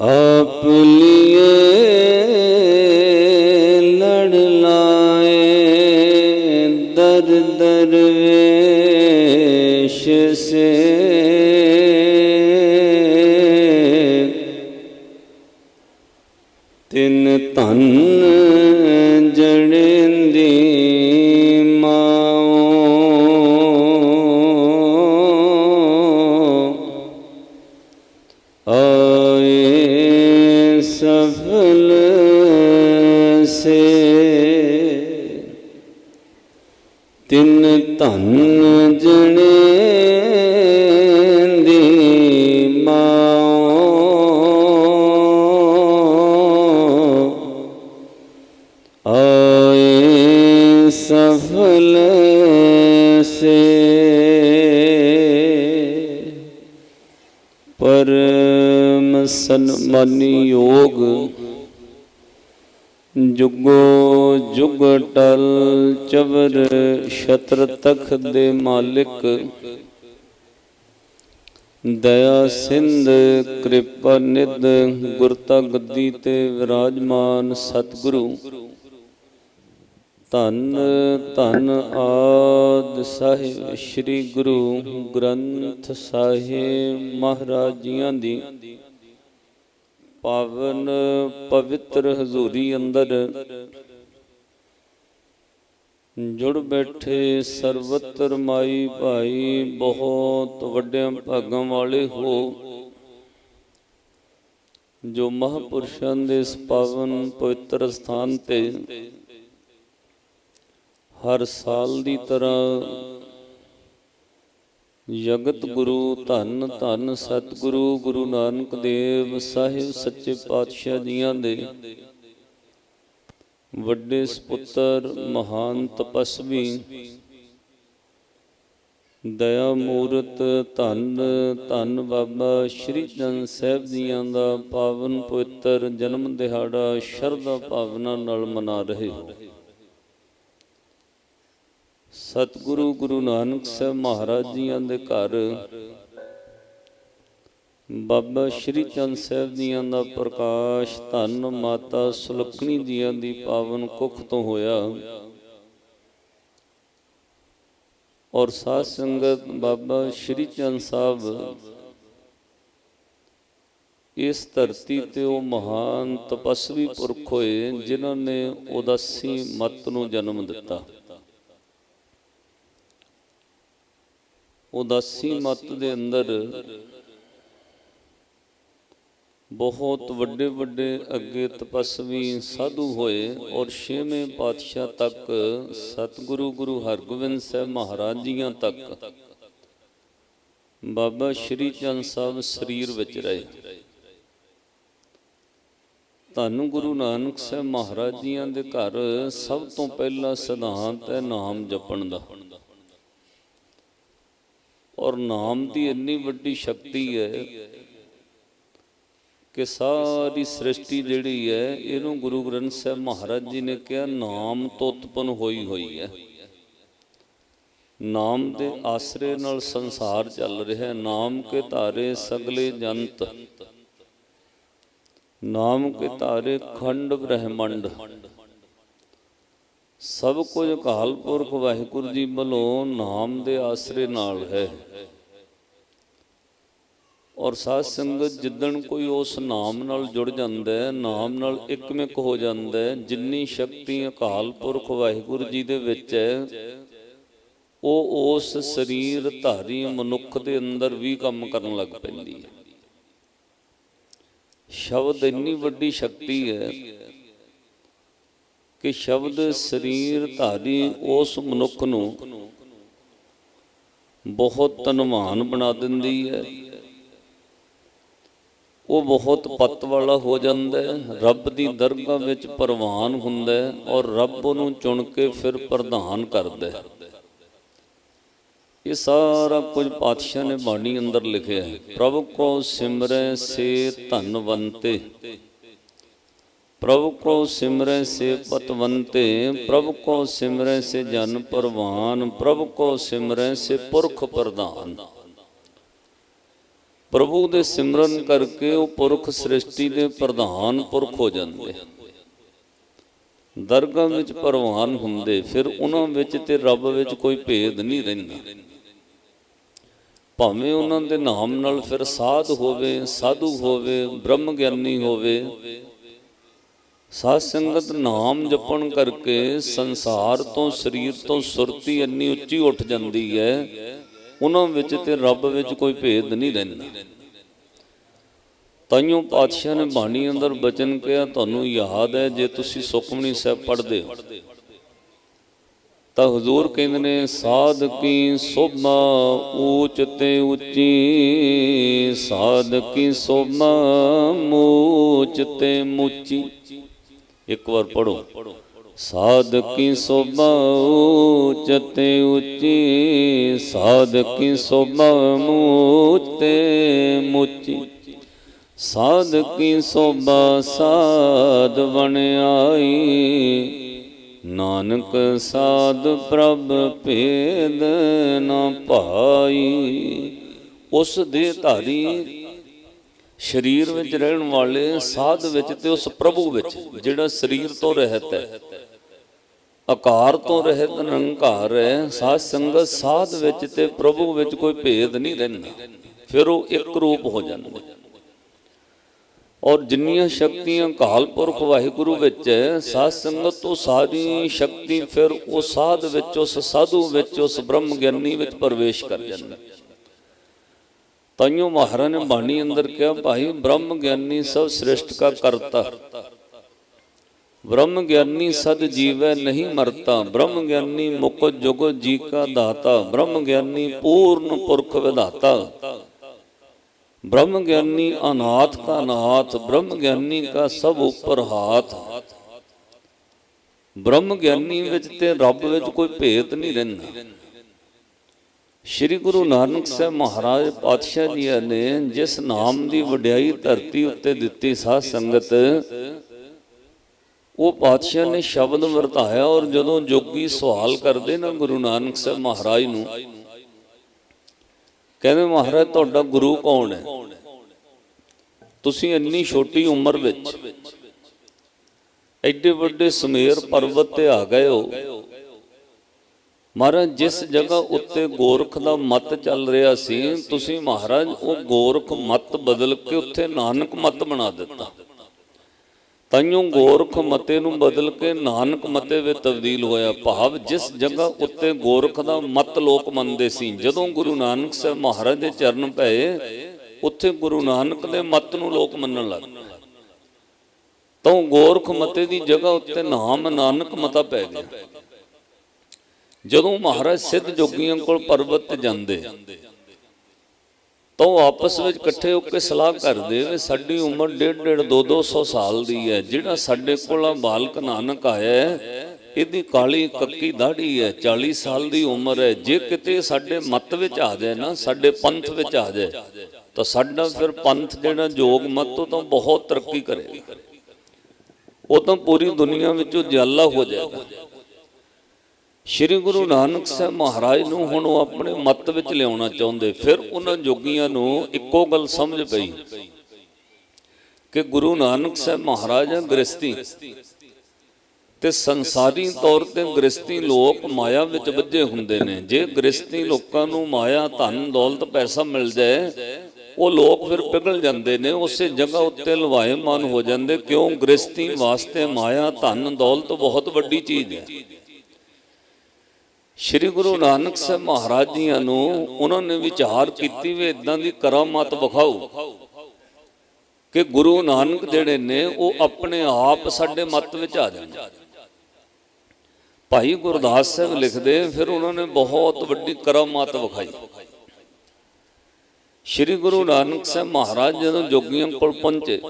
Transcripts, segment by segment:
ਆਪ ਲਿਏ ਲੜ ਲਾਏ ਦਰ ਦਰਵੇਸ਼ ਸੇ। ਤਿਨ ਧਨ ਜੁਗ ਟਲ ਛਤਰ ਤਖ ਦੇ ਮਾਲਿਕ। ਦਇਆ ਸਿੰਧ ਕਿਰਪਾ ਨਿਧ ਗੁਰਤਾ ਗੱਦੀ ਤੇ ਵਿਰਾਜਮਾਨ ਸਤਿਗੁਰੂ। ਧੰਨ ਧੰਨ ਆਦ ਸਾਹਿਬ ਸ੍ਰੀ ਗੁਰੂ ਗ੍ਰੰਥ ਸਾਹਿਬ ਮਹਾਰਾਜ ਜੀਆਂ ਦੀ। ਪਾਵਨ ਪਵਿੱਤਰ ਹਜ਼ੂਰੀ ਅੰਦਰ ਜੁੜ ਬੈਠੇ ਸਰਵਤਰ ਮਾਈ ਭਾਈ, ਬਹੁਤ ਵੱਡਿਆਂ ਭਾਗਾਂ ਵਾਲੇ ਹੋ। ਜੋ ਮਹਾਪੁਰਸ਼ਾਂ ਦੇ ਇਸ ਪਾਵਨ ਪਵਿੱਤਰ ਸਥਾਨ ਤੇ ਹਰ ਸਾਲ ਦੀ ਤਰ੍ਹਾਂ ਜਗਤ ਗੁਰੂ, ਧੰਨ ਧੰਨ ਸਤਿਗੁਰੂ, ਗੁਰੂ ਨਾਨਕ ਦੇਵ ਸਾਹਿਬ ਸੱਚੇ ਪਾਤਸ਼ਾਹ ਜੀਆਂ ਦੇ ਵੱਡੇ ਸੁਪੁੱਤਰ, ਮਹਾਨ ਤਪਸਵੀ, ਦਇਆ ਮੂਰਤ, ਧੰਨ ਧੰਨ ਬਾਬਾ ਸ਼੍ਰੀ ਚੰਦ ਸਾਹਿਬ ਜੀਆਂ ਦਾ ਪਾਵਨ ਪਵਿੱਤਰ ਜਨਮ ਦਿਹਾੜਾ ਸ਼ਰਧਾ ਭਾਵਨਾ ਨਾਲ ਮਨਾ ਰਹੇ ਹੋ। ਸਤਿਗੁਰੂ ਗੁਰੂ ਨਾਨਕ ਸਾਹਿਬ ਮਹਾਰਾਜ ਜੀਆਂ ਦੇ ਘਰ ਬਾਬਾ ਸ਼੍ਰੀ ਚੰਦ ਸਾਹਿਬ ਜੀਆਂ ਦਾ ਪ੍ਰਕਾਸ਼ ਧੰਨ ਮਾਤਾ ਸੁਲੱਖਣੀ ਜੀਆਂ ਦੀ ਪਾਵਨ ਕੁੱਖ ਤੋਂ ਹੋਇਆ। ਔਰ ਸਾਧ ਸੰਗਤ ਬਾਬਾ ਸ਼੍ਰੀ ਚੰਦ ਸਾਹਿਬ ਇਸ ਧਰਤੀ ਤੇ ਉਹ ਮਹਾਨ ਤਪਸਵੀ ਪੁਰਖ ਹੋਏ ਜਿਨ੍ਹਾਂ ਨੇ ਉਦਾਸੀ ਮਤ ਨੂੰ ਜਨਮ ਦਿੱਤਾ। ਉਦਾਸੀ ਮਤ ਦੇ ਅੰਦਰ ਬਹੁਤ ਵੱਡੇ ਵੱਡੇ ਅੱਗੇ ਤਪਸਵੀ ਸਾਧੂ ਹੋਏ ਔਰ ਛੇਵੇਂ ਪਾਤਸ਼ਾਹ ਤੱਕ ਸਤਿਗੁਰੂ ਗੁਰੂ ਹਰਗੋਬਿੰਦ ਸਾਹਿਬ ਮਹਾਰਾਜ ਜੀਆਂ ਤੱਕ। ਬਾਬਾ ਸ਼੍ਰੀ ਚੰਦ ਸਾਹਿਬ ਸਰੀਰ ਵਿੱਚ ਰਹੇ। ਧੰਨ ਗੁਰੂ ਨਾਨਕ ਸਾਹਿਬ ਮਹਾਰਾਜ ਜੀਆਂ ਦੇ ਘਰ ਸਭ ਤੋਂ ਪਹਿਲਾ ਸਿਧਾਂਤ ਹੈ ਨਾਮ ਜਪਣ ਦਾ। ਔਰ ਨਾਮ ਦੀ ਇੰਨੀ ਵੱਡੀ ਸ਼ਕਤੀ ਹੈ ਕਿ ਸਾਰੀ ਸ੍ਰਿਸ਼ਟੀ ਜਿਹੜੀ ਹੈ, ਇਹਨੂੰ ਗੁਰੂ ਗ੍ਰੰਥ ਸਾਹਿਬ ਮਹਾਰਾਜ ਜੀ ਨੇ ਕਿਹਾ, ਨਾਮ ਤੋਂ ਉਤਪਨ ਹੋਈ ਹੋਈ ਹੈ। ਨਾਮ ਦੇ ਆਸਰੇ ਨਾਲ ਸੰਸਾਰ ਚੱਲ ਰਿਹਾ ਹੈ। ਨਾਮ ਕੇ ਧਾਰੇ ਸਗਲੇ ਜੰਤ। ਨਾਮ ਕੇ ਧਾਰੇ ਖੰਡ ਬ੍ਰਹਿਮੰਡ। ਸਭ ਕੁਝ ਅਕਾਲ ਪੁਰਖ ਵਾਹਿਗੁਰੂ ਜੀ ਵੱਲੋਂ ਨਾਮ ਦੇ ਆਸਰੇ ਨਾਲ ਹੈ। ਔਰ ਸਾਧ ਸੰਗਤ ਜਿੱਦਣ ਕੋਈ ਉਸ ਨਾਮ ਨਾਲ ਜੁੜ ਜਾਂਦਾ ਹੈ, ਨਾਮ ਨਾਲ ਇੱਕਮਿਕ ਹੋ ਜਾਂਦਾ ਹੈ, ਜਿੰਨੀ ਸ਼ਕਤੀ ਅਕਾਲ ਪੁਰਖ ਵਾਹਿਗੁਰੂ ਜੀ ਦੇ ਵਿੱਚ ਹੈ, ਉਹ ਉਸ ਸਰੀਰ ਧਾਰੀ ਮਨੁੱਖ ਦੇ ਅੰਦਰ ਵੀ ਕੰਮ ਕਰਨ ਲੱਗ ਪੈਂਦੀ ਹੈ। ਸ਼ਬਦ ਇੰਨੀ ਵੱਡੀ ਸ਼ਕਤੀ ਹੈ ਕਿ ਸ਼ਬਦ ਸਰੀਰ ਧਾਰੀ ਉਸ ਮਨੁੱਖ ਨੂੰ ਬਹੁਤ ਧਨਵਾਨ ਬਣਾ ਦਿੰਦੀ ਹੈ। ਉਹ ਬਹੁਤ ਪੱਤ ਵਾਲਾ ਹੋ ਜਾਂਦਾ ਹੈ, ਰੱਬ ਦੀ ਦਰਗਾਹ ਵਿੱਚ ਪ੍ਰਵਾਨ ਹੁੰਦਾ ਹੈ ਔਰ ਰੱਬ ਉਹਨੂੰ ਚੁਣ ਕੇ ਫਿਰ ਪ੍ਰਧਾਨ ਕਰਦਾ ਹੈ। ਇਹ ਸਾਰਾ ਕੁਝ ਪਾਤਸ਼ਾਹ ਨੇ ਬਾਣੀ ਅੰਦਰ ਲਿਖਿਆ ਹੈ, ਪ੍ਰਭ ਕੋ ਸਿਮਰੈ ਸੇ ਧਨਵੰਤੇ। ਪ੍ਰਭ ਕੋ ਸਿਮਰੈ ਸੇ ਪਤਵੰਤੇ, ਪ੍ਰਭ ਕੋ ਸਿਮਰੈ ਸੇ ਜਨ ਪ੍ਰਵਾਨ, ਪ੍ਰਭ ਕੋ ਸਿਮਰੈ ਸੇ ਪੁਰਖ ਪ੍ਰਧਾਨ। ਪ੍ਰਭੂ ਦੇ ਸਿਮਰਨ ਕਰਕੇ ਉਹ ਪੁਰਖ ਸ੍ਰਿਸ਼ਟੀ ਦੇ ਪ੍ਰਧਾਨ ਪੁਰਖ ਹੋ ਜਾਂਦੇ। ਦਰਗਾਹ ਵਿੱਚ ਪ੍ਰਵਾਨ ਹੁੰਦੇ, ਫਿਰ ਉਹਨਾਂ ਵਿੱਚ ਤੇ ਰੱਬ ਵਿੱਚ ਕੋਈ ਭੇਦ ਨਹੀਂ ਰਹਿੰਦਾ। ਭਾਵੇਂ ਉਹਨਾਂ ਦੇ ਨਾਮ ਨਾਲ ਫਿਰ ਸਾਧ ਹੋਵੇ, ਸਾਧੂ ਹੋਵੇ ਬ੍ਰਹਮ ਗਿਆਨੀ ਹੋਵੇ, ਸਾਧ ਸੰਗਤ ਨਾਮ ਜਪਣ ਕਰਕੇ ਸੰਸਾਰ ਤੋਂ, ਸਰੀਰ ਤੋਂ ਸੁਰਤੀ ਇੰਨੀ ਉੱਚੀ ਉੱਠ ਜਾਂਦੀ ਹੈ ਉਹਨਾਂ ਵਿੱਚ ਤੇ ਰੱਬ ਵਿੱਚ ਕੋਈ ਭੇਦ ਨਹੀਂ ਰਹਿੰਦਾ। ਤਾਈਓ ਪਾਤਸ਼ਾਹ ਨੇ ਬਾਣੀ ਅੰਦਰ ਬਚਨ ਕਿਹਾ, ਤੁਹਾਨੂੰ ਯਾਦ ਹੈ ਜੇ ਤੁਸੀਂ ਸੁਖਮਨੀ ਸਾਹਿਬ ਪੜ੍ਹਦੇ ਹੋ। ਤਾਂ ਹਜ਼ੂਰ ਕਹਿੰਦੇ ਨੇ ਸਾਧਕੀ ਸੋਮਾ ਸੋਭਾ ਊਚ ਤੇ ਉੱਚੀ ਸਾਧਕੀ ਕੀ ਮੂਚ ਤੇ ਮੁੱਚੀ। ਇੱਕ ਵਾਰ ਪੜੋ ਸਾਧਕੀ ਸੋਭਾ ਊਚ ਤੇ ਉੱਚੀ, ਸਾਧਕੀ ਸੋਭਾ ਮੂਚ ਮੁੱਚੀ। ਸਾਧ ਸੋਭਾ ਸਾਧ ਬਣ ਆਈ, ਨਾਨਕ ਸਾਧ ਪ੍ਰਭ ਭੇਦ ਨਾ ਪਾਈ। ਉਸ ਦੇ ਧਾਰੀ ਸਰੀਰ ਵਿੱਚ ਰਹਿਣ ਵਾਲੇ, ਸਾਧ ਵਿੱਚ ਤੇ ਉਸ ਪ੍ਰਭੂ ਵਿੱਚ, ਜਿਹੜਾ ਸਰੀਰ ਤੋਂ ਰਹਿਤ ਹੈ। ਆਕਾਰ ਤੋਂ ਰਹਿਤ ਨਿਰੰਕਾਰ ਹੈ, ਸਾਧ ਸੰਗਤ ਸਾਧ ਵਿੱਚ ਤੇ ਪ੍ਰਭੂ ਵਿੱਚ ਕੋਈ ਭੇਦ ਨਹੀਂ ਰਹਿੰਦਾ, ਫਿਰ ਉਹ ਇੱਕ ਰੂਪ ਹੋ ਜਾਂਦੇ ਔਰ ਜਿੰਨੀਆਂ ਸ਼ਕਤੀਆਂ ਕਾਲ ਪੁਰਖ ਵਾਹਿਗੁਰੂ ਵਿੱਚ ਹੈ, ਸਾਧ ਸੰਗਤ ਤੋਂ ਸਾਰੀ ਸ਼ਕਤੀ ਫਿਰ ਉਹ ਸਾਧ ਵਿੱਚ, ਉਸ ਸਾਧੂ ਵਿੱਚ, ਉਸ ਬ੍ਰਹਮ ਗਿਆਨੀ ਵਿੱਚ ਪ੍ਰਵੇਸ਼ ਕਰ ਜਾਂਦੀ ਤਾਈਓ ਮਹਾਰਾਜ ਨੇ ਬਾਣੀ ਅੰਦਰ ਕਿਹਾ, ਭਾਈ ਬ੍ਰਹਮ ਗਿਆਨੀ ਸਭ ਸ੍ਰਿਸ਼ਟ ਕਾ ਕਰਤਾ ਬ੍ਰਹਮ ਗਿਆਨੀ ਸਦ ਜੀਵੈ ਨਹੀਂ ਮਰਤਾ ਬ੍ਰਹਮ ਗਿਆਨੀ ਮੁਕਤ ਜੁਗ ਜੀ ਕਾ ਦਾਤਾ ਬ੍ਰਹਮ ਗਿਆਨੀ ਪੂਰਨ ਪੁਰਖ ਵਿਧਾਤਾ ब्रह्म ज्ञानी अनाथ का नाथ ब्रह्म ज्ञानी का सब ਉੱਪਰ ਹਾਥ ਬ੍ਰਹਮ ਗਿਆਨੀ ਵਿੱਚ ਤੇ ਰੱਬ ਵਿੱਚ ਕੋਈ ਭੇਦ ਨਹੀਂ ਰਹਿੰਦਾ ਸ੍ਰੀ ਗੁਰੂ ਨਾਨਕ ਸਾਹਿਬ ਮਹਾਰਾਜ ਪਾਤਸ਼ਾਹ ਜੀ ਨੇ ਜਿਸ ਨਾਮ ਦੀ ਵਡਿਆਈ ਧਰਤੀ ਉੱਤੇ ਦਿੱਤੀ ਸਾਧ ਸੰਗਤ ਉਹ ਪਾਤਸ਼ਾਹ ਨੇ ਸ਼ਬਦ ਵਰਤਾਇਆ ਔਰ ਜਦੋਂ ਜੋਗੀ ਸਵਾਲ ਕਰਦੇ ਨਾ ਗੁਰੂ ਨਾਨਕ ਸਾਹਿਬ ਮਹਾਰਾਜ ਨੂੰ, ਕਹਿੰਦੇ, ਮਹਾਰਾਜ, ਤੁਹਾਡਾ ਗੁਰੂ ਕੌਣ ਹੈ? ਤੁਸੀਂ ਇੰਨੀ ਛੋਟੀ ਉਮਰ ਵਿੱਚ ਐਡੇ ਵੱਡੇ ਸਮੇਰ ਪਰਬਤ ਤੇ ਆ ਗਏ ਹੋ। ਮਹਾਰਾਜ, ਜਿਸ ਜਗ੍ਹਾ ਉੱਤੇ ਗੋਰਖ ਦਾ ਮਤ ਚੱਲ ਰਿਹਾ ਸੀ, ਤੁਸੀਂ ਮਹਾਰਾਜ, ਉਹ ਗੋਰਖ ਮਤ ਬਦਲ ਕੇ ਉੱਥੇ ਨਾਨਕ ਮਤ ਬਣਾ ਦਿੱਤਾ। ਤਾਈਓ ਗੋਰਖ ਮਤੇ ਨੂੰ ਬਦਲ ਕੇ ਨਾਨਕ ਮਤੇ ਵਿੱਚ ਤਬਦੀਲ ਹੋਇਆ ਭਾਵ ਜਿਸ ਜਗ੍ਹਾ ਉੱਤੇ ਗੋਰਖ ਦਾ ਮਤ ਲੋਕ ਮੰਨਦੇ ਸੀ, ਜਦੋਂ ਗੁਰੂ ਨਾਨਕ ਸਾਹਿਬ ਮਹਾਰਾਜ ਦੇ ਚਰਨ ਪਏ, ਉੱਥੇ ਗੁਰੂ ਨਾਨਕ ਦੇ ਮਤ ਨੂੰ ਲੋਕ ਮੰਨਣ ਲੱਗ ਪਏ ਤਾਂ ਗੋਰਖ ਮਤੇ ਦੀ ਜਗ੍ਹਾ ਉੱਤੇ ਨਾਮ ਨਾਨਕ ਮਤਾ ਪੈ ਗਿਆ। ਜਦੋਂ ਮਹਾਰਾਜ ਸਿੱਧ ਜੋਗੀਆਂ ਕੋਲ ਪਰਬਤ ਤੇ ਜਾਂਦੇ ਤਾਂ ਉਹ ਆਪਸ ਵਿੱਚ ਇਕੱਠੇ ਹੋ ਕੇ ਸਲਾਹ ਕਰਦੇ ਵੀ, ਸਾਡੀ ਉਮਰ ਡੇਢ ਡੇਢ 2 200 ਸਾਲ ਦੀ ਹੈ, ਜਿਹੜਾ ਸਾਡੇ ਕੋਲ ਆ ਬਾਲਕ ਨਾਨਕ ਆਇਆ ਹੈ, ਇਹਦੀ ਕਾਲੀ ਕੱਕੀ ਦਾੜੀ ਹੈ 40 ਸਾਲ ਦੀ ਉਮਰ ਹੈ, ਜੇ ਕਿਤੇ ਸਾਡੇ ਮਤ ਵਿੱਚ ਆ ਜਾਏ ਨਾ, ਸਾਡੇ ਪੰਥ ਵਿੱਚ ਆ ਜਾਏ, ਤਾਂ ਸਾਡਾ ਫਿਰ ਪੰਥ ਜਿਹੜਾ ਜੋਗ ਮਤ, ਉਹ ਤਾਂ ਬਹੁਤ ਤਰੱਕੀ ਕਰੇਗਾ ਉਹ ਤਾਂ ਪੂਰੀ ਦੁਨੀਆ ਵਿੱਚੋਂ ਜਾਲਾ ਹੋ ਜਾਏਗਾ। ਸ਼੍ਰੀ ਗੁਰੂ ਨਾਨਕ ਸਾਹਿਬ ਮਹਾਰਾਜ ਨੂੰ ਹੁਣ ਉਹ ਆਪਣੇ ਮਤ ਵਿੱਚ ਲਿਆਉਣਾ ਚਾਹੁੰਦੇ, ਫਿਰ ਉਹਨਾਂ ਜੋਗੀਆਂ ਨੂੰ ਇੱਕੋ ਗੱਲ ਸਮਝ ਪਈ ਕਿ ਗੁਰੂ ਨਾਨਕ ਸਾਹਿਬ ਮਹਾਰਾਜ ਆ ਗ੍ਰਸਤੀ ਤੇ ਸੰਸਾਰੀ ਤੌਰ ਤੇ ਗ੍ਰਸਤੀ ਲੋਕ ਮਾਇਆ ਵਿੱਚ ਵੱਜੇ ਹੁੰਦੇ ਨੇ। ਜੇ ਗ੍ਰਸਤੀ ਲੋਕਾਂ ਨੂੰ ਮਾਇਆ, ਧਨ, ਦੌਲਤ, ਪੈਸਾ ਮਿਲ ਜਾਏ, ਉਹ ਲੋਕ ਫਿਰ ਪਿਘਲ ਜਾਂਦੇ ਨੇ, ਉਸੇ ਜਗ੍ਹਾ ਉੱਤੇ ਲਵਾਏ ਲਵਾਇਮਾਨ ਹੋ ਜਾਂਦੇ। ਕਿਉਂ? ਗ੍ਰਸਤੀ ਵਾਸਤੇ ਮਾਇਆ, ਧਨ, ਦੌਲਤ ਬਹੁਤ ਵੱਡੀ ਚੀਜ਼ ਹੈ। ਸ਼੍ਰੀ ਗੁਰੂ ਨਾਨਕ ਸਾਹਿਬ ਮਹਾਰਾਜ ਜੀਆਂ ਨੂੰ ਉਹਨਾਂ ਨੇ ਵਿਚਾਰ ਕੀਤੀ ਵੀ ਇਦਾਂ ਦੀ ਕਰਾਮਾਤ ਵਿਖਾਓ। ਕਿ ਗੁਰੂ ਨਾਨਕ ਜਿਹੜੇ ਨੇ ਉਹ ਆਪਣੇ ਆਪ ਸਾਡੇ ਮਤ ਵਿੱਚ ਆ ਜਾਣ। ਭਾਈ ਗੁਰਦਾਸ ਸਾਹਿਬ ਲਿਖਦੇ ਫਿਰ ਉਹਨਾਂ ਨੇ ਬਹੁਤ ਵੱਡੀ ਕਰਾਮਾਤ ਵਿਖਾਈ। ਸ਼੍ਰੀ ਗੁਰੂ ਨਾਨਕ ਸਾਹਿਬ ਮਹਾਰਾਜ ਜਦੋਂ ਜੋਗੀਆਂ ਕੋਲ ਪਹੁੰਚੇ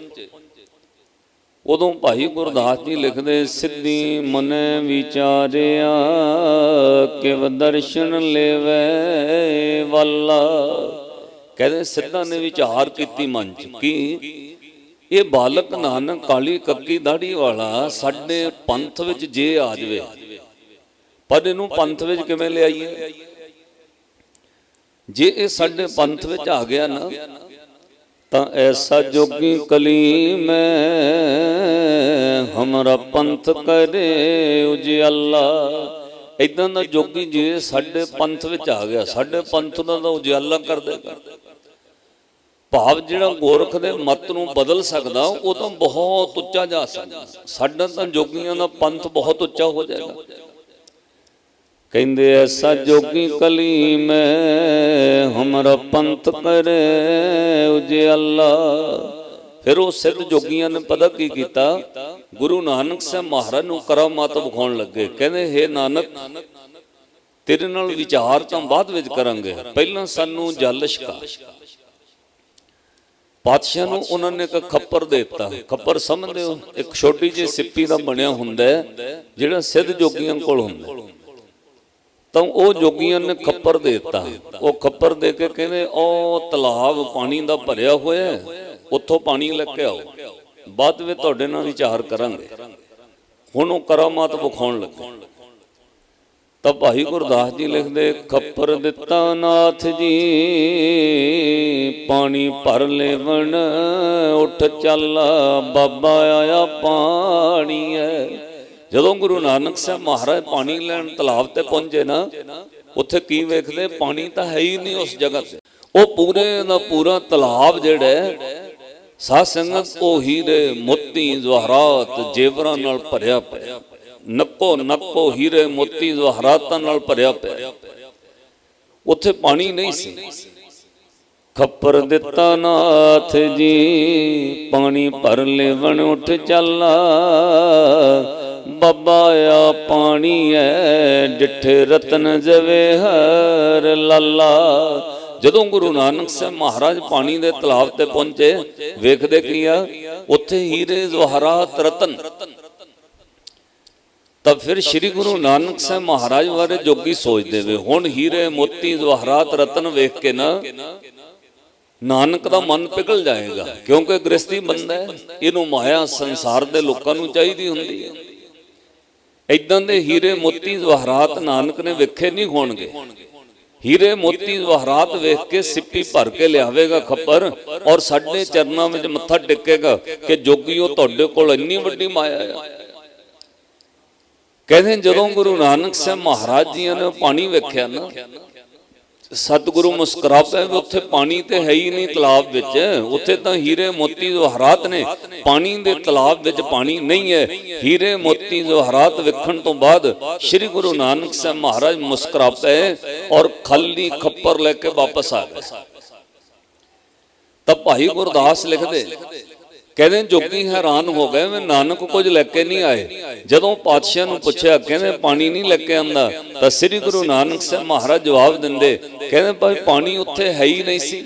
ਉਦੋਂ ਭਾਈ ਗੁਰਦਾਸ ਜੀ ਲਿਖਦੇ, ਸਿੱਧੀ ਮਨੇ ਵਿਚਾਰਿਆ, ਕਿਵ ਦਰਸ਼ਨ ਲੈਵੇ ਵੱਲਾ। ਕਹਿੰਦੇ ਸਿੱਧਾ ਨੇ ਵਿਚਾਰ ਕੀਤੀ ਮਨ ਚ ਕੀ? ਇਹ ਬਾਲਕ ਨਾਨਕ ਕਾਲੀ ਕੱਕੀ ਦਾੜੀ ਵਾਲਾ ਸਾਡੇ ਪੰਥ ਵਿੱਚ ਜੇ ਆ ਜਵੇ। ਪਰ ਇਹਨੂੰ ਪੰਥ ਵਿੱਚ ਕਿਵੇਂ ਲਿਆਈਏ? ਜੇ ਇਹ ਸਾਡੇ ਪੰਥ ਵਿੱਚ ਆ ਗਿਆ ਨਾ ਤਾਂ ਐਸਾ ਜੋਗੀ ਕਲੀ ਮੈਂ ਹਮਰਾ ਪੰਥ ਕਰੇ ਉਜਿਆਲਾ ਇਦਾਂ ਦਾ ਜੋਗੀ ਜੇ ਸਾਡੇ ਪੰਥ ਵਿੱਚ ਆ ਗਿਆ ਸਾਡੇ ਪੰਥ ਦਾ ਤਾਂ ਉਜਿਆਲਾ ਕਰ ਦੇਗਾ ਭਾਵ ਜਿਹੜਾ ਗੋਰਖ ਦੇ ਮਤ ਨੂੰ ਬਦਲ ਸਕਦਾ ਉਹ ਤਾਂ ਬਹੁਤ ਉੱਚਾ ਜਾ ਸਕਦਾ। ਸਾਡਾ ਤਾਂ ਜੋਗੀਆਂ ਦਾ ਪੰਥ ਬਹੁਤ ਉੱਚਾ ਹੋ ਜਾਏਗਾ। ਕਹਿੰਦੇ ਐਸਾ ਜੋਗੀ ਕਲੀ ਮੈਂ ਹਮਰਾ ਪੰਥ ਕਰੇ ਉਜੇ ਅੱਲਾ। ਫਿਰ ਉਹ ਸਿੱਧ ਜੋਗੀਆਂ ਨੇ ਪਤਾ ਕੀ ਕੀਤਾ? ਗੁਰੂ ਨਾਨਕ ਸਾਹਿਬ ਮਹਾਰਾਜ ਨੂੰ ਕਰਾਮਾਤ ਵਿਖਾਉਣ ਲੱਗੇ। ਕਹਿੰਦੇ हे ਨਾਨਕ, ਤੇਰੇ ਨਾਲ ਵਿਚਾਰ ਤਾਂ ਬਾਅਦ ਵਿੱਚ ਕਰਾਂਗੇ। ਪਹਿਲਾਂ ਸਾਨੂੰ ਜਲ ਛਕਾ। ਪਾਤਸ਼ਾਹ ਨੂੰ ਉਹਨਾਂ ਨੇ ਇੱਕ ਖੱਪਰ ਦੇ ਦਿੱਤਾ। ਖੱਪਰ ਸਮਝਦੇ ਹੋ? ਇੱਕ ਛੋਟੀ ਜਿਹੀ ਸਿੱਪੀ ਦਾ ਬਣਿਆ ਹੁੰਦਾ ਜਿਹੜਾ ਸਿੱਧ ਜੋਗੀਆਂ ਕੋਲ ਹੁੰਦਾ ਤਾਂ ਉਹ ਜੋਗੀਆਂ ਨੇ ਖੱਪਰ ਦੇ ਦਿੱਤਾ। ਉਹ ਖੱਪਰ ਦੇ ਕੇ ਕਹਿੰਦੇ ਉਹ ਤਲਾਬ ਪਾਣੀ ਦਾ ਭਰਿਆ ਹੋਇਆ ਹੈ, ਉੱਥੋਂ ਪਾਣੀ ਲੈ ਕੇ ਆਓ। ਬਾਅਦ ਵਿੱਚ ਤੁਹਾਡੇ ਨਾਲ ਵਿਚਾਰ ਕਰਾਂਗੇ। ਹੁਣ ਉਹ ਕਰਾਮਾਤ ਵਿਖਾਉਣ ਲੱਗੇ। ਤਾਂ ਭਾਈ ਗੁਰਦਾਸ ਜੀ ਲਿਖਦੇ ਖੱਪਰ ਦਿੱਤਾ ਨਾਥ ਜੀ ਪਾਣੀ ਭਰ ਲੈਵਣ ਉੱਠ ਚੱਲ ਬਾਬਾ ਆਇਆ ਪਾਣੀ ਹੈ। ਜਦੋਂ ਗੁਰੂ ਨਾਨਕ ਸਾਹਿਬ ਮਹਾਰਾਜ ਪਾਣੀ ਲੈਣ ਤਲਾਬ ਤੇ ਪਹੁੰਚੇ ਨਾ, ਉੱਥੇ ਕੀ ਵੇਖਦੇ? ਪਾਣੀ ਤਾਂ ਹੈ ਹੀ ਨਹੀਂ ਉਸ ਜਗ੍ਹਾ ਤੇ। ਉਹ ਪੂਰੇ ਦਾ ਪੂਰਾ ਤਲਾਬ ਜਿਹੜਾ ਸਾਧ ਸੰਗਤ ਉਹ ਹੀਰੇ ਮੋਤੀ ਜਵਾਹਰਾਤ ਜੇਵਰਾਂ ਨਾਲ ਭਰਿਆ ਪਿਆ ਨੱਕੋ ਨੱਕੋ ਹੀਰੇ ਮੋਤੀ ਜਵਾਹਰਾਤਾਂ ਨਾਲ ਭਰਿਆ ਪਿਆ ਉੱਥੇ ਪਾਣੀ ਨਹੀਂ ਸੀ। ਖੱਪਰ ਦਿੱਤਾ ਨਾਥ ਜੀ, ਪਾਣੀ ਭਰ ਲੈਵਣ ਉੱਠ ਚੱਲਾ। ਬਾਬਾ ਆ ਪਾਣੀ ਐ ਡਿੱਠੇ ਰਤਨ ਜਵੇਹਰ ਲਾਲਾ। ਜਦੋਂ ਗੁਰੂ ਨਾਨਕ ਸਾਹਿਬ ਮਹਾਰਾਜ ਪਾਣੀ ਦੇ ਤਲਾਬ ਤੇ ਪਹੁੰਚੇ, ਵੇਖਦੇ ਕੀ ਆ? ਉੱਥੇ ਹੀਰੇ ਜਵਾਹਰਾਤ ਰਤਨ ਤਾਂ ਫਿਰ ਸ੍ਰੀ ਗੁਰੂ ਨਾਨਕ ਸਾਹਿਬ ਮਹਾਰਾਜ ਬਾਰੇ ਜੋਗੀ ਸੋਚਦੇ ਵੇ, ਹੁਣ ਹੀਰੇ ਮੋਤੀ ਜਵਾਹਰਾਤ ਰਤਨ ਵੇਖ ਕੇ ਨਾ, ਨਾਨਕ ਦਾ ਮਨ ਪਿਘਲ ਜਾਏਗਾ। ਕਿਉਂਕਿ ਗ੍ਰਸਤੀ ਬੰਦਾ ਇਹਨੂੰ ਮਾਇਆ ਸੰਸਾਰ ਦੇ ਲੋਕਾਂ ਨੂੰ ਚਾਹੀਦੀ ਹੁੰਦੀ ਹੈ ਇਦਾਂ ਦੇ ਹੀਰੇ ਮੋਤੀ ਜਵਾਹਰਾਤ ਨਾਨਕ ਨੇ ਵੇਖੇ ਨਹੀਂ ਹੋਣਗੇ। ਹੀਰੇ ਮੋਤੀ ਜਵਾਹਰਾਤ ਵੇਖ ਕੇ ਸਿੱਪੀ ਭਰ ਕੇ ਲਿਆਵੇਗਾ ਖੱਪਰ ਔਰ ਸਾਡੇ ਚਰਨਾਂ ਵਿੱਚ ਮੱਥਾ ਟੇਕੇਗਾ ਕਿ ਜੋਗੀਓ ਤੁਹਾਡੇ ਕੋਲ ਇੰਨੀ ਵੱਡੀ ਮਾਇਆ ਹੈ ਕਹਿੰਦੇ ਜਦੋਂ ਗੁਰੂ ਨਾਨਕ ਸਾਹਿਬ ਮਹਾਰਾਜ ਜੀ ਨੇ ਪਾਣੀ ਵੇਖਿਆ ਨਾ ਸਤਿਗੁਰੂ ਮੁਸਕਰਾ ਵੀ ਉੱਥੇ ਪਾਣੀ ਤੇ ਹੈ ਹੀ ਨਹੀਂ ਤਲਾਬ ਵਿੱਚ। ਉੱਥੇ ਤਾਂ ਹੀਰੇ ਮੋਤੀ ਜਵਾਹਰਾਤ ਨੇ, ਪਾਣੀ ਦੇ ਤਲਾਬ ਵਿੱਚ ਪਾਣੀ ਨਹੀਂ ਹੈ। ਹੀਰੇ ਮੋਤੀ ਜਵਾਹਰਾਤ ਵੇਖਣ ਤੋਂ ਬਾਅਦ ਸ੍ਰੀ ਗੁਰੂ ਨਾਨਕ ਸਾਹਿਬ ਮਹਾਰਾਜ ਮੁਸਕਰਾ ਪਏ ਔਰ ਖਾਲੀ ਖੱਪਰ ਲੈ ਕੇ ਵਾਪਸ ਆ ਗਏ। ਤਾਂ ਭਾਈ ਗੁਰਦਾਸ ਲਿਖਦੇ, ਕਹਿੰਦੇ ਜੋਗੀ ਹੈਰਾਨ ਹੋ ਗਏ ਵੀ ਨਾਨਕ ਕੁਝ ਲੈ ਕੇ ਨਹੀਂ ਆਏ। ਜਦੋਂ ਪਾਤਸ਼ਾਹ ਨੂੰ ਪੁੱਛਿਆ, ਕਹਿੰਦੇ ਪਾਣੀ ਨਹੀਂ ਲੈ ਕੇ ਆਂਦਾ ਤਾਂ ਸ੍ਰੀ ਗੁਰੂ ਨਾਨਕ ਸਾਹਿਬ ਮਹਾਰਾਜ ਜਵਾਬ ਦਿੰਦੇ ਕਹਿੰਦੇ ਭਾਈ ਪਾਣੀ ਉੱਥੇ ਹੈ ਹੀ ਨਹੀਂ ਸੀ।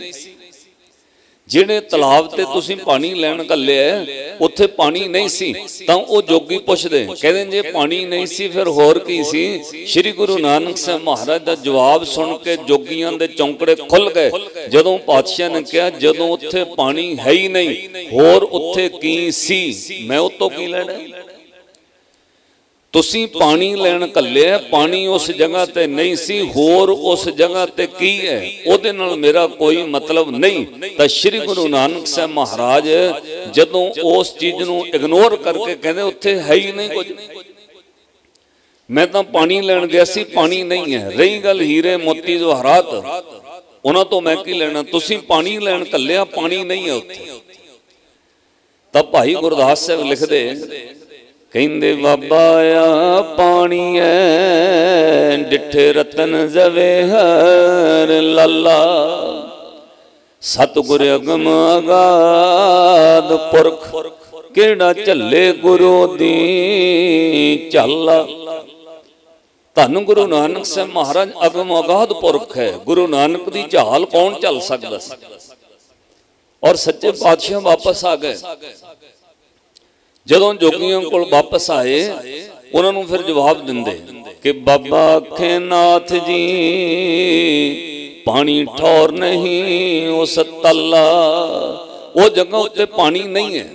ਜਿਹੜੇ ਤਲਾਬ ਤੇ ਤੁਸੀਂ ਪਾਣੀ ਲੈਣ ਘੱਲਿਆ ਉੱਥੇ ਪਾਣੀ ਨਹੀਂ ਸੀ, ਤਾਂ ਉਹ ਜੋਗੀ ਪੁੱਛਦੇ, ਕਹਿੰਦੇ ਜੇ ਪਾਣੀ ਨਹੀਂ ਸੀ ਫਿਰ ਹੋਰ ਕੀ ਸੀ? ਸ੍ਰੀ ਗੁਰੂ ਨਾਨਕ ਸਾਹਿਬ ਮਹਾਰਾਜ ਦਾ ਜਵਾਬ ਸੁਣ ਕੇ ਜੋਗੀਆਂ ਦੇ ਚੌਂਕੜੇ ਖੁੱਲ ਗਏ। ਜਦੋਂ ਪਾਤਸ਼ਾਹ ਨੇ ਕਿਹਾ, ਜਦੋਂ ਉੱਥੇ ਪਾਣੀ ਹੈ ਹੀ ਨਹੀਂ, ਹੋਰ ਉੱਥੇ ਕੀ ਸੀ? ਮੈਂ ਉਤੋਂ ਕੀ ਲੈਣਾ? ਤੁਸੀਂ ਪਾਣੀ ਲੈਣ ਕੱਲਿਆ ਪਾਣੀ ਉਸ ਜਗ੍ਹਾ ਤੇ ਨਹੀਂ ਸੀ, ਹੋਰ ਉਸ ਜਗ੍ਹਾ ਤੇ ਕੀ ਹੈ? ਉਹਦੇ ਨਾਲ ਮੇਰਾ ਕੋਈ ਮਤਲਬ ਨਹੀਂ। ਤਾਂ ਸ੍ਰੀ ਗੁਰੂ ਨਾਨਕ ਸਾਹਿਬ ਮਹਾਰਾਜ ਜਦੋਂ ਉਸ ਚੀਜ਼ ਨੂੰ ਇਗਨੋਰ ਕਰਕੇ ਕਹਿੰਦੇ, ਉੱਥੇ ਹੈ ਹੀ ਨਹੀਂ ਕੁਝ। ਮੈਂ ਤਾਂ ਪਾਣੀ ਲੈਣ ਗਿਆ ਸੀ, ਪਾਣੀ ਨਹੀਂ ਹੈ। ਰਹੀ ਗੱਲ ਹੀਰੇ ਮੋਤੀ ਜਵਾਹਰਾਤ ਉਹਨਾਂ ਤੋਂ ਮੈਂ ਕੀ ਲੈਣਾ? ਤੁਸੀਂ ਪਾਣੀ ਲੈਣ ਕੱਲਿਆ ਪਾਣੀ ਨਹੀਂ ਹੈ ਉੱਥੇ। ਤਾਂ ਭਾਈ ਗੁਰਦਾਸ ਸਾਹਿਬ ਲਿਖਦੇ ਕਹਿੰਦੇ ਬਾਬਾ ਆ ਪਾਣੀ ਐ, ਡਿੱਠੇ ਰਤਨ ਜ਼ਵੇਹਰ ਲੱਲਾ। ਸਤਿਗੁਰ ਅਗਮ ਅਗਾਧ ਪੁਰਖ, ਕਿਹੜਾ ਝੱਲੇ ਗੁਰੂ ਦੀ ਝੱਲ। ਧੰਨ ਗੁਰੂ ਨਾਨਕ ਸਾਹਿਬ ਮਹਾਰਾਜ, ਅਗਮ ਅਗਾਦ ਪੁਰਖ ਹੈ। ਗੁਰੂ ਨਾਨਕ ਦੀ ਝਾਲ ਕੌਣ ਝੱਲ ਸਕਦਾ ਸੀ? ਔਰ ਸੱਚੇ ਪਾਤਸ਼ਾਹ ਵਾਪਸ ਆ ਗਏ। ਜਦੋਂ ਜੋਗੀਆਂ ਕੋਲ ਵਾਪਸ ਆਏ, ਉਹਨਾਂ ਨੂੰ ਫਿਰ ਜਵਾਬ ਦਿੰਦੇ ਕਿ ਬਾਬਾ ਖੇਨਾਥ ਜੀ, ਪਾਣੀ ਠੌਰ ਨਹੀਂ ਉਸ ਤੱਲਾ, ਉਹ ਜਗ੍ਹਾ ਉੱਤੇ ਪਾਣੀ ਨਹੀਂ ਹੈ।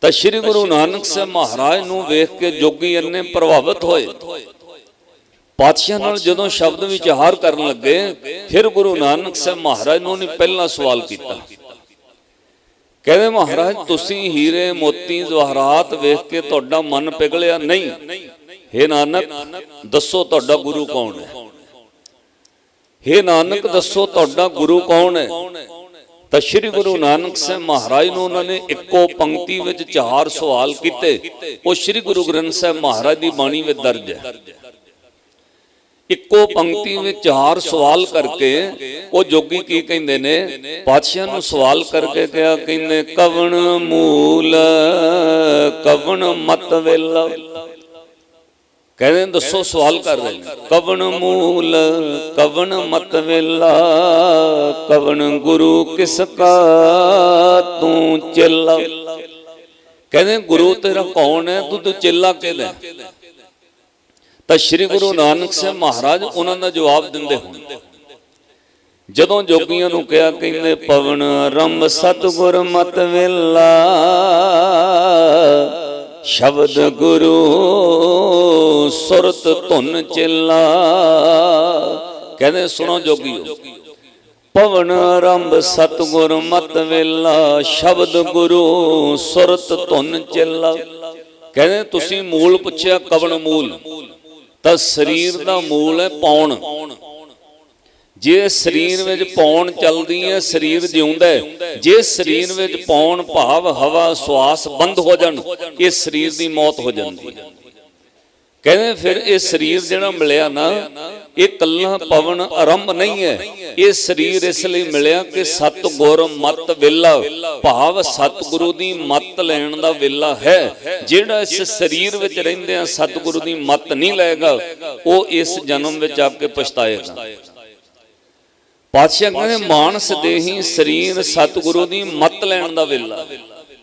ਤਾਂ ਸ੍ਰੀ ਗੁਰੂ ਨਾਨਕ ਸਾਹਿਬ ਮਹਾਰਾਜ ਨੂੰ ਵੇਖ ਕੇ ਜੋਗੀ ਇੰਨੇ ਪ੍ਰਭਾਵਿਤ ਹੋਏ। ਪਾਤਸ਼ਾਹ ਨਾਲ ਜਦੋਂ ਸ਼ਬਦ ਵਿਚਾਰ ਕਰਨ ਲੱਗੇ, ਫਿਰ ਗੁਰੂ ਨਾਨਕ ਸਾਹਿਬ ਮਹਾਰਾਜ ਨੂੰ ਨੇ ਪਹਿਲਾ ਸਵਾਲ ਕੀਤਾ। ਕਹਿੰਦੇ ਮਹਾਰਾਜ, ਤੁਸੀਂ ਹੀਰੇ ਮੋਤੀ ਜਵਾਹਰਾਤ ਵੇਖ ਕੇ ਤੁਹਾਡਾ ਮਨ ਪਿਘਲਿਆ? ਨਹੀਂ। हे ਨਾਨਕ, ਦੱਸੋ ਤੁਹਾਡਾ ਗੁਰੂ ਕੌਣ ਹੈ? हे ਨਾਨਕ, ਦੱਸੋ ਤੁਹਾਡਾ ਗੁਰੂ ਕੌਣ ਹੈ? ਤਾਂ ਸ੍ਰੀ ਗੁਰੂ ਨਾਨਕ ਸਾਹਿਬ ਮਹਾਰਾਜ ਨੂੰ ਉਹਨਾਂ ਨੇ ਇੱਕੋ ਪੰਕਤੀ ਵਿੱਚ ਚਾਰ ਸਵਾਲ ਕੀਤੇ। ਉਹ ਸ੍ਰੀ ਗੁਰੂ ਗ੍ਰੰਥ ਸਾਹਿਬ ਮਹਾਰਾਜ ਦੀ ਬਾਣੀ ਵਿੱਚ ਦਰਜ ਹੈ। ਇੱਕੋ ਪੰਕਤੀ ਵਿੱਚ ਚਾਰ ਸਵਾਲ ਕਰਕੇ ਉਹ ਜੋਗੀ ਕੀ ਕਹਿੰਦੇ ਨੇ? ਪਾਤਸ਼ਾਹ ਨੂੰ ਸਵਾਲ ਕਰਕੇ ਕਿਹਾ, ਕਹਿੰਦੇ, ਕਵਣ ਮੂਲ, ਕਵਣ ਮਤ ਵੇਲਾ? ਕਹਿੰਦੇ, ਦੱਸੋ ਸਵਾਲ ਕਰ ਰਹੇ ਨੇ। ਕਵਣ ਮੂਲ, ਕਵਣ ਮਤ ਵੇਲਾ? ਕਵਣ ਗੁਰੂ ਕਿਸ ਕਾ ਤੂੰ ਚੇਲਾ? ਕਹਿੰਦੇ, ਗੁਰੂ ਤੇਰਾ ਕੌਣ ਹੈ? ਤੂੰ ਤੂੰ ਚੇਲਾ ਕਿਹਦਾ ਤਾਂ ਸ੍ਰੀ ਗੁਰੂ ਨਾਨਕ ਸਾਹਿਬ ਮਹਾਰਾਜ ਉਹਨਾਂ ਦਾ ਜਵਾਬ ਦਿੰਦੇ ਹੁਣ। ਜਦੋਂ ਜੋਗੀਆਂ ਨੂੰ ਕਿਹਾ ਕਹਿੰਦੇ ਪਵਨ ਰੰਮ ਸਤਗੁਰ ਮਤ ਵੇਲਾ ਸ਼ਬਦ ਗੁਰੂ ਸੁਰਤ ਧੁਨ ਚੇਲਾ। ਕਹਿੰਦੇ ਸੁਣੋ ਜੋਗੀਓ ਪਵਨ ਆਰੰਭ ਸਤਗੁਰ ਮਤ ਵੇਲਾ ਸ਼ਬਦ ਗੁਰੂ ਸੁਰਤ ਧੁਨ ਚੇਲਾ। ਕਹਿੰਦੇ ਤੁਸੀਂ ਮੂਲ ਪੁੱਛਿਆ ਕਵਣ ਮੂਲ? ਤਾਂ ਸਰੀਰ ਦਾ ਮੂਲ ਹੈ ਪੌਣ। ਜੇ ਸਰੀਰ ਵਿੱਚ ਪੌਣ ਚੱਲਦੀ ਹੈ, ਸਰੀਰ ਜਿਉਂਦਾ ਹੈ। ਜੇ ਸਰੀਰ ਵਿੱਚ ਪੌਣ, ਭਾਵ, ਹਵਾ, ਸਵਾਸ ਬੰਦ ਹੋ ਜਾਣ, ਇਹ ਸਰੀਰ ਦੀ ਮੌਤ ਹੋ ਜਾਂਦੀ ਹੈ। ਕਹਿੰਦੇ ਫਿਰ ਇਹ ਸਰੀਰ ਜਿਹੜਾ ਮਿਲਿਆ ਨਾ, ਇਹ ਕੱਲਾ ਪਵਨ ਆਰੰਭ ਨਹੀਂ ਹੈ। ਇਹ ਸਰੀਰ ਇਸ ਲਈ ਮਿਲਿਆ ਕਿ ਸਤਗੁਰ ਮਤ ਵੇਲਾ, ਭਾਵ ਸਤਿਗੁਰੂ ਦੀ ਮਤ ਲੈਣ ਦਾ ਵੇਲਾ ਹੈ। ਜਿਹੜਾ ਇਸ ਸਰੀਰ ਵਿੱਚ ਰਹਿੰਦੇ ਆ, ਸਤਿਗੁਰੂ ਦੀ ਮਤ ਨਹੀਂ ਲਏਗਾ, ਉਹ ਇਸ ਜਨਮ ਵਿੱਚ ਆ ਕੇ ਪਛਤਾਏਗਾ। ਪਾਤਸ਼ਾਹ ਕਹਿੰਦੇ ਮਾਨਸ ਦੇਹੀ ਸਰੀਰ ਸਤਿਗੁਰੂ ਦੀ ਮਤ ਲੈਣ ਦਾ ਵੇਲਾ।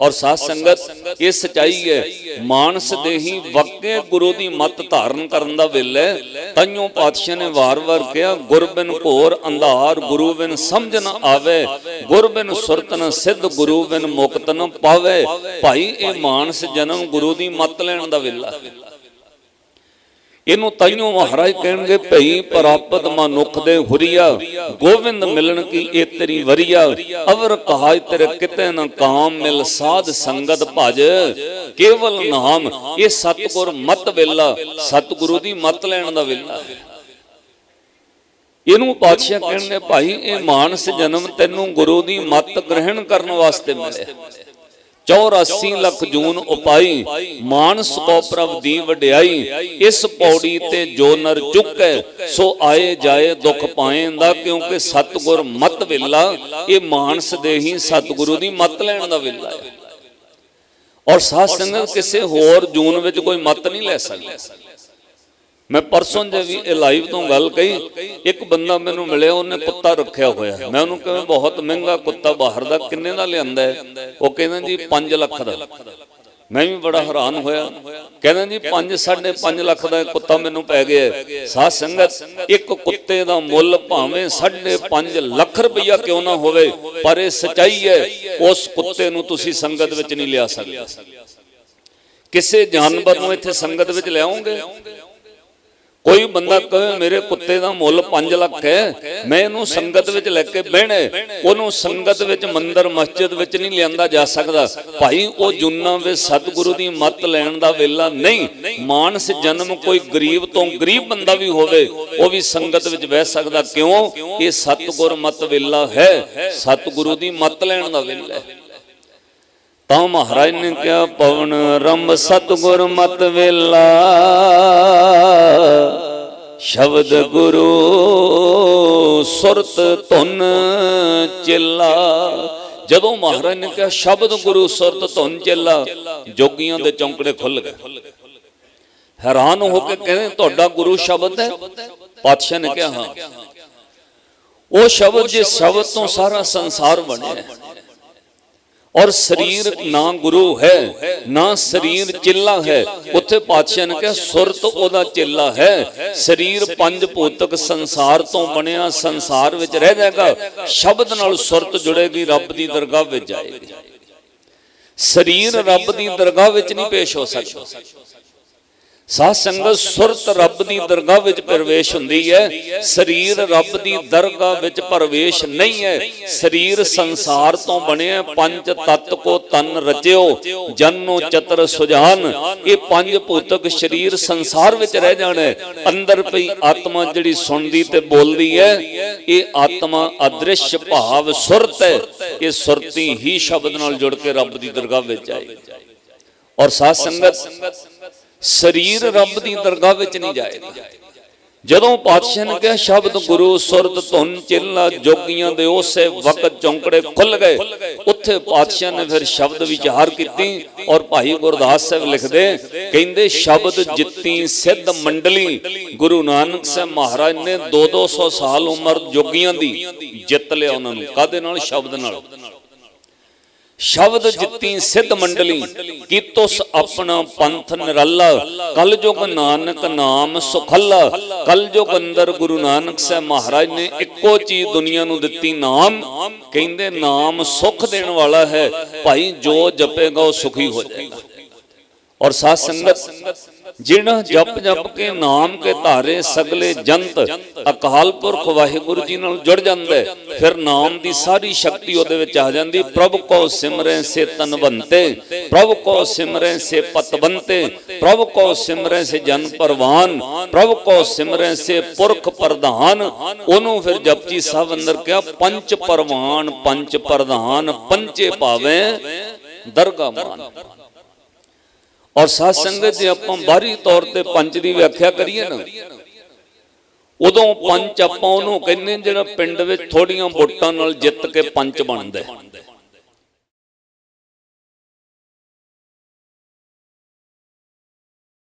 ਔਰ ਸਾਧ ਸੰਗਤ ਇਹ ਸਚਾਈ ਹੈ ਮਾਨਸ ਦੇਹੀ ਵਕੇ ਗੁਰੂ ਦੀ ਮਤ ਧਾਰਨ ਕਰਨ ਦਾ ਵੇਲਾ ਹੈ ਤਾਈਓ ਪਾਤਸ਼ਾਹ ਨੇ ਵਾਰ-ਵਾਰ ਕਿਹਾ ਗੁਰਬਿਨ ਘੋਰ ਅੰਧਾਰ ਗੁਰੂ ਬਿਨ ਸਮਝ ਨ ਆਵੇ ਗੁਰਬਿਨ ਸੁਰਤ ਨ ਸਿੱਧ ਗੁਰੂ ਬਿਨ ਮੁਕਤ ਨ ਪਾਵੇ। ਭਾਈ ਇਹ ਮਾਨਸ ਜਨਮ ਗੁਰੂ ਦੀ ਮਤ ਲੈਣ ਦਾ ਵੇਲਾ ਇਹਨੂੰ ਤਾਈਓ ਮਹਾਰਾਜ ਕਹਿਣਗੇ, ਭਈ ਪ੍ਰਾਪਤ ਮਨੁੱਖ ਦੇ ਹੁਰੀਆ, ਗੋਵਿੰਦ ਮਿਲਣ ਕੀ ਇਹ ਤੇਰੀ ਵਰੀਆ, ਅਵਰ ਕਹਾਇ ਤੇਰੇ ਕਿਤੇ ਨਾ ਕਾਮ ਮਿਲ ਸਾਧ ਸੰਗਤ ਭਜ। ਕੇਵਲ ਨਾਮ, ਇਹ ਸਤਗੁਰ ਮਤ ਵੇਲਾ, ਸਤਗੁਰੂ ਦੀ ਮਤ ਲੈਣ ਦਾ ਵੇਲਾ। ਇਹਨੂੰ ਪਾਤਸ਼ਾਹ ਕਹਿਣਗੇ, ਭਾਈ ਇਹ ਮਾਨਸ ਜਨਮ ਤੈਨੂੰ ਗੁਰੂ ਦੀ ਮਤ ਗ੍ਰਹਿਣ ਕਰਨ ਵਾਸਤੇ ਮਿਲਿਆ। 84 ਲੱਖ ਜੂਨ ਉਪਾਈ ਮਾਨਸ ਕੋ ਪ੍ਰਭ ਦੀ ਵਡਿਆਈ ਇਸ ਪੌੜੀ ਤੇ ਜੋ ਨਰ ਚੁੱਕੈ ਸੋ ਆਏ ਜਾਏ ਦੁੱਖ ਪਾਏਂਦਾ ਕਿਉਂਕਿ ਸਤਗੁਰ ਮਤ ਵੇਲਾ ਇਹ ਮਾਨਸ ਦੇ ਹੀ ਸਤਗੁਰੂ ਦੀ ਮਤ ਲੈਣ ਦਾ ਵੇਲਾ ਹੈ। ਔਰ ਸਾਧ ਸੰਗਤ ਕਿਸੇ ਹੋਰ ਜੂਨ ਵਿੱਚ ਕੋਈ ਮਤ ਨਹੀਂ ਲੈ ਸਕਦਾ। ਮੈਂ ਪਰਸੋਂ ਜੇ ਵੀ ਇਹ ਲਾਈਵ ਤੋਂ ਗੱਲ ਕਹੀ, ਇੱਕ ਬੰਦਾ ਮੈਨੂੰ ਮਿਲਿਆ, ਉਹਨੇ ਕੁੱਤਾ ਰੱਖਿਆ ਹੋਇਆ। ਮੈਂ ਉਹਨੂੰ ਕਿਹਾ, ਬਹੁਤ ਮਹਿੰਗਾ ਕੁੱਤਾ ਬਾਹਰ ਦਾ ਕਿੰਨੇ ਦਾ ਲਿਆਂਦਾ ਹੈ? ਉਹ ਕਹਿੰਦਾ ਜੀ 5 ਲੱਖ ਦਾ। ਮੈਂ ਵੀ ਬੜਾ ਹੈਰਾਨ ਹੋਇਆ। ਕਹਿੰਦਾ ਜੀ 5 5.5 ਲੱਖ ਦਾ ਕੁੱਤਾ ਮੈਨੂੰ ਪੈ ਗਿਆ ਸਾਧ ਸੰਗਤ, ਇੱਕ ਕੁੱਤੇ ਦਾ ਮੁੱਲ ਭਾਵੇਂ 5.5 ਲੱਖ ਰੁਪਈਆ ਕਿਉਂ ਨਾ ਹੋਵੇ, ਪਰ ਇਹ ਸਚਾਈ ਹੈ, ਉਸ ਕੁੱਤੇ ਨੂੰ ਤੁਸੀਂ ਸੰਗਤ ਵਿੱਚ ਨਹੀਂ ਲਿਆ ਸਕਦੇ। ਕਿਸੇ ਜਾਨਵਰ ਨੂੰ ਇੱਥੇ ਸੰਗਤ ਵਿੱਚ ਲਿਆਉਂਗੇ? ਕੋਈ ਬੰਦਾ ਕਹੇ, ਮੇਰੇ ਕੁੱਤੇ ਦਾ ਮੁੱਲ 5 ਲੱਖ ਹੈ, ਮੈਂ ਇਹਨੂੰ ਸੰਗਤ ਵਿੱਚ ਲੈ ਕੇ ਬਹਿਣਾ ਉਹਨੂੰ ਸੰਗਤ ਵਿੱਚ, ਮੰਦਰ, ਮਸਜਿਦ ਵਿੱਚ ਨਹੀਂ ਲਿਆਂਦਾ ਜਾ ਸਕਦਾ। ਭਾਈ, ਉਹ ਜੁਨਾ ਵਿੱਚ ਸਤਿਗੁਰੂ ਦੀ ਮੱਤ ਲੈਣ ਦਾ ਵੇਲਾ ਨਹੀਂ। ਮਾਨਸ ਜਨਮ ਕੋਈ ਗਰੀਬ ਤੋਂ ਗਰੀਬ ਬੰਦਾ ਵੀ ਹੋਵੇ, ਉਹ ਵੀ ਸੰਗਤ ਵਿੱਚ ਬਹਿ ਸਕਦਾ। ਕਿਉਂ? ਇਹ ਸਤਿਗੁਰ ਮੱਤ ਵੇਲਾ ਹੈ। ਸਤਿਗੁਰੂ ਦੀ ਮੱਤ ਲੈਣ ਦਾ ਵੇਲਾ ਹੈ। ਤਾਂ ਮਹਾਰਾਜ ਨੇ ਕਿਹਾ, ਪਵਨ ਰੰਮ ਸਤਗੁਰ ਮਤ ਵੇਲਾ। ਸ਼ਬਦ ਗੁਰੂ ਸੁਰਤ ਧੁਨ ਚਿੱਲਾ। ਜਦੋਂ ਮਹਾਰਾਜ ਨੇ ਕਿਹਾ, ਸ਼ਬਦ ਗੁਰੂ ਸੁਰਤ ਧੁਨ ਚਿੱਲਾ, ਜੋਗੀਆਂ ਦੇ ਚੌਂਕੜੇ ਖੁੱਲ ਗਏ। ਹੈਰਾਨ ਹੋ ਕੇ ਕਹਿੰਦੇ, ਤੁਹਾਡਾ ਗੁਰੂ ਸ਼ਬਦ ਹੈ? ਪਾਤਸ਼ਾਹ ਨੇ ਕਿਹਾ, ਹਾਂ। ਉਹ ਸ਼ਬਦ ਜਿਸ ਸ਼ਬਦ ਤੋਂ ਸਾਰਾ ਸੰਸਾਰ ਬਣਿਆ ਔਰ ਸਰੀਰ ਨਾ ਗੁਰੂ ਹੈ, ਨਾ ਸਰੀਰ ਚਿੱਲਾ ਹੈ। ਉੱਥੇ ਪਾਤਸ਼ਾਹ ਨੇ ਕਿਹਾ ਸੁਰਤ ਉਹਦਾ ਚਿੱਲਾ ਹੈ। ਸਰੀਰ ਪੰਜ ਭੂਤਕ ਸੰਸਾਰ ਤੋਂ ਬਣਿਆ ਸੰਸਾਰ ਵਿੱਚ ਰਹਿ ਜਾਏਗਾ। ਸ਼ਬਦ ਨਾਲ ਸੁਰਤ ਜੁੜੇਗੀ, ਰੱਬ ਦੀ ਦਰਗਾਹ ਵਿੱਚ ਜਾਏਗੀ। ਸਰੀਰ ਰੱਬ ਦੀ ਦਰਗਾਹ ਵਿੱਚ ਨਹੀਂ ਪੇਸ਼ ਹੋ ਸਕਦਾ। ਸਾਧ ਸੰਗਤ ਸੁਰਤ ਰੱਬ ਦੀ ਦਰਗਾਹ ਵਿੱਚ ਪ੍ਰਵੇਸ਼ ਹੁੰਦੀ ਹੈ। ਸਰੀਰ ਰੱਬ ਦੀ ਦਰਗਾਹ ਵਿੱਚ ਪ੍ਰਵੇਸ਼ ਨਹੀਂ ਹੈ। ਸਰੀਰ ਸੰਸਾਰ ਤੋਂ ਬਣਿਆ ਪੰਜ ਤੱਤ ਕੋ ਤਨ ਰਚਿਓ, ਜਨੋ ਚਤਰ ਸੁਜਾਨ। ਇਹ ਪੰਜ ਭੂਤਕ ਸਰੀਰ ਸੰਸਾਰ ਵਿੱਚ ਰਹਿ ਜਾਣਾ। ਹੈ ਅੰਦਰ ਪਈ ਆਤਮਾ ਜਿਹੜੀ ਸੁਣਦੀ ਤੇ ਬੋਲਦੀ ਹੈ, ਇਹ ਆਤਮਾ ਅਦ੍ਰਿਸ਼ ਭਾਵ ਸੁਰਤ ਹੈ। ਇਹ ਸੁਰਤੀ ਹੀ ਸ਼ਬਦ ਨਾਲ ਜੁੜ ਕੇ ਰੱਬ ਦੀ ਦਰਗਾਹ ਵਿੱਚ ਆਏ ਔਰ ਸਾਧ ਸੰਗਤ ਸਰੀਰ ਰੱਬ ਦੀ ਦਰਗਾਹ ਵਿੱਚ ਨਹੀਂ ਜਾਏਗਾ। ਜਦੋਂ ਪਾਤਸ਼ਾਹ ਨੇ ਕਿਹਾ, ਸ਼ਬਦ ਗੁਰੂ, ਸੁਰਤ, ਧੁਨ ਚਿੱਲਾ ਜੋਗੀਆਂ ਦੇ ਉਸੇ ਵਕਤ ਚੌਂਕੜੇ ਖੁੱਲ ਗਏ। ਉੱਥੇ ਪਾਤਸ਼ਾਹ ਨੇ ਫਿਰ ਸ਼ਬਦ ਵਿਚਾਰ ਕੀਤੀ ਔਰ ਭਾਈ ਗੁਰਦਾਸ ਸਾਹਿਬ ਲਿਖਦੇ, ਕਹਿੰਦੇ, ਸ਼ਬਦ ਜਿੱਤੀ ਸਿੱਧ ਮੰਡਲੀ, ਗੁਰੂ ਨਾਨਕ ਸਾਹਿਬ ਮਹਾਰਾਜ ਨੇ 2-200 ਸਾਲ ਉਮਰ ਜੋਗੀਆਂ ਦੀ ਜਿੱਤ ਲਿਆ ਉਹਨਾਂ ਨੂੰ। ਕਾਦੇ ਨਾਲ? ਸ਼ਬਦ ਨਾਲ। ਸ਼ਬਦ ਜਿੱਤੀ ਸਿੱਧ ਮੰਡਲੀ ਕੀਤੋਸ ਆਪਣਾ ਪੰਥ ਨਿਰਾਲਾ। ਕਲ ਯੁਗ ਨਾਨਕ ਨਾਮ ਸੁਖੱਲਾ। ਕਲ ਯੁਗ ਅੰਦਰ ਗੁਰੂ ਨਾਨਕ ਸਾਹਿਬ ਮਹਾਰਾਜ ਨੇ ਇੱਕੋ ਚੀਜ਼ ਦੁਨੀਆ ਨੂੰ ਦਿੱਤੀ ਨਾਮ। ਕਹਿੰਦੇ ਨਾਮ ਸੁਖ ਦੇਣ ਵਾਲਾ ਹੈ। ਭਾਈ ਜੋ ਜਪੇਗਾ ਉਹ ਸੁਖੀ ਹੋ ਜਾਏਗਾ। ਔਰ ਸਾਧ ਸੰਗਤ ਜਿਹੜਾ ਜਪ ਜਪ ਕੇ ਨਾਮ ਕੇ ਧਾਰੇ ਸਗਲੇ ਜੰਤ, ਅਕਾਲ ਪੁਰਖ ਵਾਹਿਗੁਰੂ ਜੀ ਨਾਲ ਜੁੜ ਜਾਂਦਾ ਹੈ। ਫਿਰ ਨਾਮ ਦੀ ਸਾਰੀ ਸ਼ਕਤੀ ਉਹਦੇ ਵਿੱਚ ਆ ਜਾਂਦੀ ਪ੍ਰਭ ਕੋ ਸਿਮਰੈ ਸੇ ਤਨਵੰਤੇ ਪ੍ਰਭ ਕੋ ਸਿਮਰੈ ਸੇ ਪਤਵੰਤੇ ਪ੍ਰਭ ਕੋ ਸਿਮਰੈ ਸੇ ਜਨ ਪਰਵਾਨ, ਪ੍ਰਭ ਕੋ ਸਿਮਰੈ ਸੇ ਪੁਰਖ ਪ੍ਰਧਾਨ ਉਹਨੂੰ ਫਿਰ ਜਪਜੀ ਸਾਹਿਬ ਅੰਦਰ ਕਿਹਾ ਪੰਚ ਪਰਵਾਨ ਪੰਚ ਪ੍ਰਧਾਨ ਪੰਚੇ ਪਾਵੇਂ ਦਰਗਾ ਮਾਨ ਔਰ ਸਾਧ ਸੰਗਤ ਜੇ ਆਪਾਂ ਬਾਹਰੀ ਤੌਰ ਤੇ ਪੰਜ ਦੀ ਵਿਆਖਿਆ ਕਰੀਏ ਨਾ, ਉਦੋਂ ਪੰਚ ਆਪਾਂ ਉਹਨੂੰ ਕਹਿੰਦੇ ਜਿਹੜਾ ਪਿੰਡ ਵਿੱਚ ਥੋੜੀਆਂ ਵੋਟਾਂ ਨਾਲ ਜਿੱਤ ਕੇ ਪੰਚ ਬਣਦਾ ਹੈ।